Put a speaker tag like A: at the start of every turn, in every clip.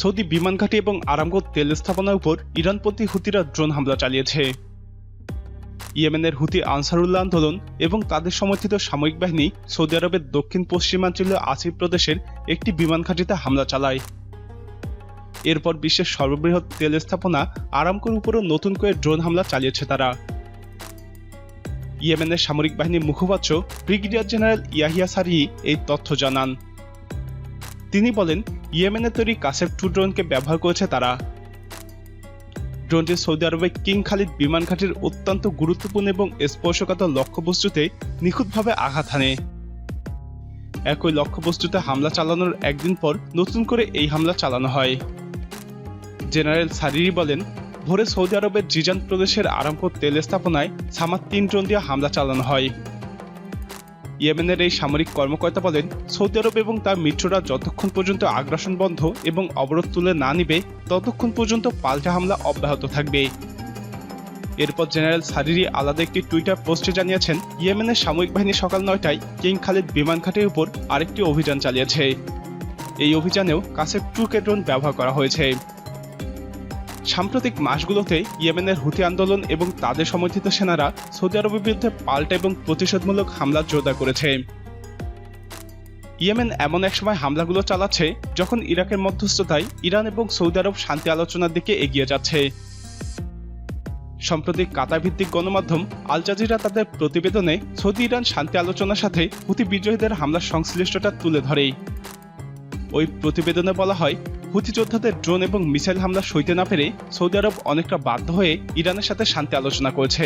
A: Saudi বিমান ঘাঁটি এবং আরামগো তেল স্থাপনার উপর ইরানপন্থী হুতিরা ড্রোন হামলা চালিয়েছে। ইয়েমেনের হুতি আনসারুল্লাহ আন্দোলন এবং তাদের সমর্থিত সামরিক বাহিনী সৌদি আরবের দক্ষিণ পশ্চিমাঞ্চলীয় আসিফ প্রদেশের একটি বিমান ঘাঁটিতে হামলা চালায়। এরপর বিশ্বের সর্ববৃহৎ তেল স্থাপনা আরামকোর উপরও নতুন করে ড্রোন হামলা চালিয়েছে তারা। ইয়েমেনের সামরিক বাহিনীর মুখপাত্র ব্রিগেডিয়ার জেনারেল ইয়াহিয়া সারি এই তথ্য জানান। তিনি বলেন ইয়েমেনের তৈরি কাসেফ টু ড্রোনকে ব্যবহার করেছে তারা। ড্রোনটি সৌদি আরবের কিং খালিদ বিমান ঘাটির অত্যন্ত গুরুত্বপূর্ণ এবং স্পর্শকাতর লক্ষ্যবস্তুতে নিখুঁতভাবে আঘাত হানে। একই লক্ষ্যবস্তুতে হামলা চালানোর একদিন পর নতুন করে এই হামলা চালানো হয়। জেনারেল সারিরি বলেন, ভোরে সৌদি আরবের জিজান প্রদেশের আরামপুর তেল স্থাপনায় সামার তিন ড্রোন দিয়ে হামলা চালানো হয়। ইয়েমেনের এই সামরিক কর্মকর্তা বলেন, সৌদি আরব এবং তার মিত্ররা যতক্ষণ পর্যন্ত আগ্রাসন বন্ধ এবং অবরোধ তুলে না নিবে, ততক্ষণ পর্যন্ত পাল্টা হামলা অব্যাহত থাকবে। এরপর জেনারেল সারিরি আলাদা একটি টুইটার পোস্টে জানিয়েছেন, ইয়েমেনের সামরিক বাহিনী সকাল নয়টায় কিং খালিদ বিমান ঘাটের উপর আরেকটি অভিযান চালিয়েছে। এই অভিযানেও কাছে টু ড্রোন ব্যবহার করা হয়েছে। সাম্প্রতিক মাসগুলোতে ইয়েমেনের হুতি আন্দোলন এবং তাদের সমর্থিত সেনারা সৌদি আরবের বিরুদ্ধে পাল্টা এবং প্রতিশোধমূলক হামলা জোরদার করেছে। ইয়েমেন এমন এক সময় হামলাগুলো চালাচ্ছে যখন ইরাকের মধ্যস্থতায় ইরান এবং সৌদি আরব শান্তি আলোচনার দিকে এগিয়ে যাচ্ছে। সম্প্রতি কাতার ভিত্তিক গণমাধ্যম আল জাজিরা তাদের প্রতিবেদনে সৌদি ইরান শান্তি আলোচনার সাথে হুতি বিদ্রোহীদের হামলার সংশ্লিষ্টতা তুলে ধরে। ওই প্রতিবেদনে বলা হয় হুতি যোদ্ধাদের ড্রোন এবং মিসাইল হামলা সইতে না পেরে সৌদি আরব অনেকটা বাধ্য হয়ে ইরানের সাথে শান্তি আলোচনা করেছে।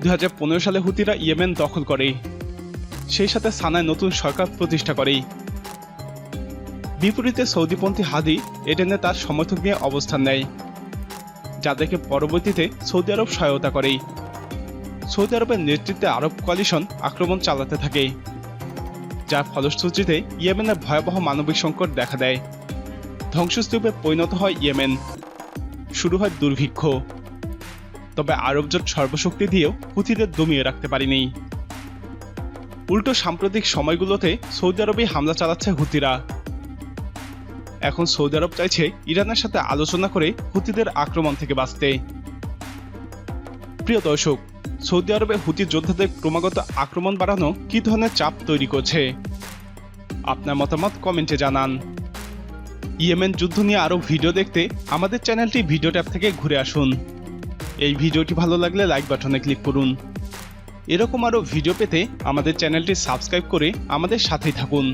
A: দু হাজার পনেরো সালে হুতিরা ইয়েমেন দখল করে। সেই সাথে সানায় নতুন সরকার প্রতিষ্ঠা করে। বিপরীতে সৌদিপন্থী হাদি এডেনে তার সমর্থক নিয়ে অবস্থান নেয়, যাদেরকে পরবর্তীতে সৌদি আরব সহায়তা করে। সৌদি আরবের নেতৃত্বে আরব কোয়ালিশন আক্রমণ চালাতে থাকে। যার ফলশ্রুতিতে ইয়েমেনের ভয়াবহ মানবিক সংকট দেখা দেয়। ধ্বংসস্তূপে পরিণত হয় ইয়েমেন। শুরু হয় দুর্ভিক্ষ। তবে আরব জোট সর্বশক্তি দিয়েও হুথিদের দমিয়ে রাখতে পারেনি। উল্টো সাম্প্রতিক সময়গুলোতে সৌদি আরবে হামলা চালাচ্ছে হুতিরা। এখন সৌদি আরব চাইছে ইরানের সাথে আলোচনা করে হুতিদের আক্রমণ থেকে বাঁচতে। প্রিয় দর্শক সৌদি আরবে হুতি যোদ্ধাদের ক্রমাগত আক্রমণ বাড়ানো কি ধরনের চাপ তৈরি করছে? আপনার মতামত কমেন্টে জানান। ইয়েমেন যুদ্ধ নিয়ে আরও ভিডিও দেখতে আমাদের চ্যানেলটি ভিডিও ট্যাব থেকে ঘুরে আসুন। এই ভিডিওটি ভালো লাগলে লাইক বাটনে ক্লিক করুন। এরকম আরও ভিডিও পেতে আমাদের চ্যানেলটি সাবস্ক্রাইব করে আমাদের সাথেই থাকুন।